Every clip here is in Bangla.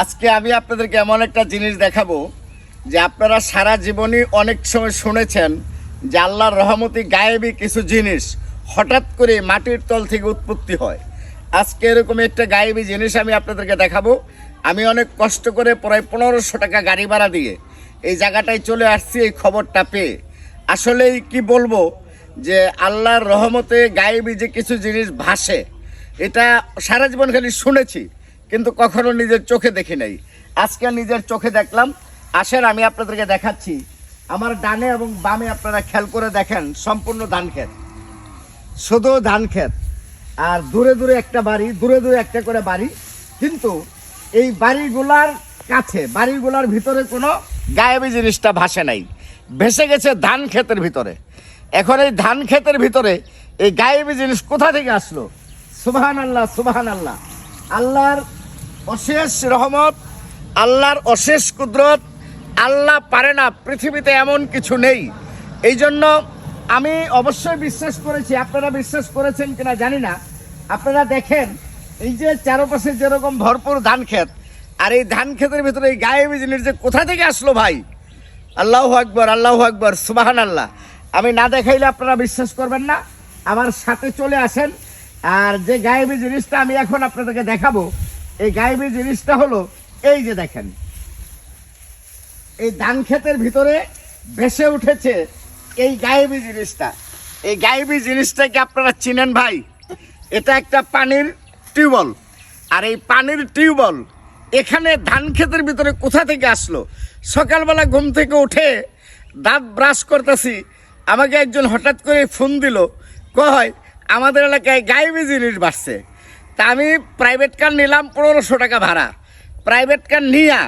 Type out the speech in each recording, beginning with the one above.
আজকে আমি আপনাদেরকে এমন একটা জিনিস দেখাবো যে আপনারা সারা জীবনই অনেক সময় শুনেছেন যে আল্লাহর রহমতি গায়েবী কিছু জিনিস হঠাৎ করে মাটির তল থেকে উৎপত্তি হয়। আজকে এরকম একটা গায়েবী জিনিস আমি আপনাদেরকে দেখাবো। আমি অনেক কষ্ট করে প্রায় পনেরোশো টাকা গাড়ি ভাড়া দিয়ে এই জায়গাটায় চলে আসছি, এই খবরটা পেয়ে। আসলেই কি বলব যে আল্লাহর রহমতে গায়েবী যে কিছু জিনিস ভাসে, এটা সারা জীবন খালি শুনেছি। কিন্তু কখনো নিজের চোখে দেখি নাই। আজকে নিজের চোখে দেখলাম। আসেন, আমি আপনাদেরকে দেখাচ্ছি। আমার ডানে এবং বামে আপনারা খেয়াল করে দেখেন, সম্পূর্ণ ধান ক্ষেত। শুধু ধান ক্ষেত। আর দূরে দূরে একটা বাড়ি, দূরে দূরে একটা করে বাড়ি। কিন্তু এই বাড়িগুলার কাছে, বাড়িগুলার ভিতরে কোনো গায়েবী জিনিসটা ভাসে নাই। ভেসে গেছে ধান ক্ষেতের ভিতরে। এখন এই ধান ক্ষেতের ভিতরে এই গায়েবী জিনিস কোথা থেকে আসলো? সুবাহান আল্লাহ সুবাহান আল্লাহ আল্লাহর অশেষ রহমত, আল্লাহর অশেষ কুদরত, আল্লাহ পারে না, পৃথিবীতে এমন কিছু নেই। এই জন্য আমি অবশ্যই বিশ্বাস করেছি, আপনারা বিশ্বাস করেছেন কিনা জানি না। আপনারা দেখেন, এই যে চারপাশে যেরকম ভরপুর ধান ক্ষেত, আর এই ধান ক্ষেতের ভিতরে এই গায়েবী জিনিস যে কোথা থেকে আসলো ভাই? আল্লাহ আকবর আল্লাহ আকবর সুবাহান আল্লাহ আমি না দেখাইলে আপনারা বিশ্বাস করবেন না। আমার সাথে চলে আসেন, আর যে গায়েবী জিনিসটা আমি এখন আপনাদেরকে দেখাবো এই গায়েবী জিনিসটা হলো, এই যে দেখেন, এই ধান ক্ষেতের ভিতরে ভেসে উঠেছে এই গায়েবী জিনিসটা। এই গায়েবী জিনিসটাকে আপনারা চিনেন ভাই? এটা একটা পানির টিউবওয়েল। আর এই পানির টিউবওয়েল এখানে ধান ক্ষেতের ভিতরে কোথা থেকে আসলো? সকালবেলা ঘুম থেকে উঠে দাঁত ব্রাশ করতেছি, আমাকে একজন হঠাৎ করে ফোন দিল, কয়, আমাদের এলাকায় গায়েবী জিনিস বাড়ছে। তা আমি প্রাইভেট কার নিলাম পনেরোশো টাকা ভাড়া। প্রাইভেট কার নিয়া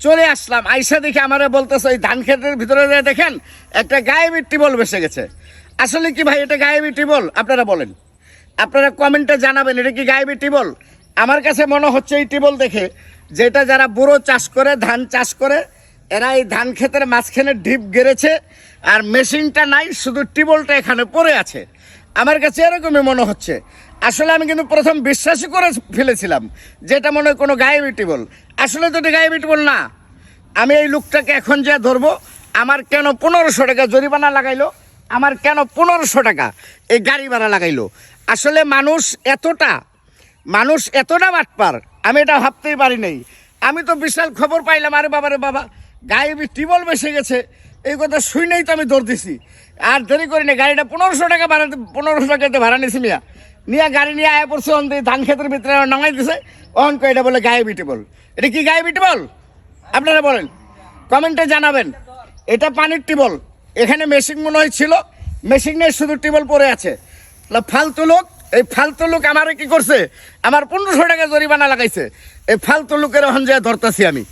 চলে আসলাম। আইসা দেখে আমারা বলতেছে, ওই ধান ক্ষেতের ভিতরে দেখেন, একটা গায়েবী টিবল বেসে গেছে। আসলে কি ভাই, এটা গায়েবী টিবল আপনারা বলেন। আপনারা কমেন্টে জানাবেন, এটা কি গায়ে গায়েবী টিবল আমার কাছে মনে হচ্ছে এই টিবল দেখে, যেটা যারা বুড়ো চাষ করে, ধান চাষ করে, এরা এই ধান ক্ষেতের মাঝখানে ঢিপ গেড়েছে আর মেশিনটা নাই, শুধু টিবলটা এখানে পড়ে আছে। আমার কাছে এরকমই মনে হচ্ছে। আসলে আমি কিন্তু প্রথম বিশ্বাসই করে ফেলেছিলাম যেটা মনে হয় কোনো গায়েবী টিবল আসলে তো এটা টিবল না। আমি এই লোকটাকে এখন যে ধরবো, আমার কেন পনেরোশো টাকা জরিমানা লাগাইলো? আমার কেন পনেরোশো টাকা এই গাড়ি ভাড়া লাগাইলো? আসলে মানুষ এতটা মানুষ এতটা বাটপার, আমি এটা ভাবতেই পারি নাই। আমি তো বিশাল খবর পাইলাম, আরে বাবা রে বাবা গায়েবী টিবল বেসে গেছে। এই কথা শুনেই তো আমি দৌড় দিছি। আর দেরি করি না গাড়িটা পনেরোশো টাকা ভাড়া, পনেরোশো টাকাতে ভাড়া নিছি মিয়া। নিয়ে গাড়ি নিয়ে আয়া পড়ছে, অন ধান ক্ষেতের ভিতরে নামাই দিছে। অন করে এটা বলে গায়েবী টিবল এটা কি গায়েবী টিবল আপনারা বলেন। কমেন্টে জানাবেন। এটা পানির টিবল। এখানে মেশিন মনে হয় ছিল। মেশিনের শুধু টিবল পড়ে আছে। ফালতু লোক, এই ফালতু লোক আমারে কি করছে? আমার পনেরোশো টাকা জরিমানা লাগাইছে। এই ফালতু লোকের এখন যে ধরতেছি আমি।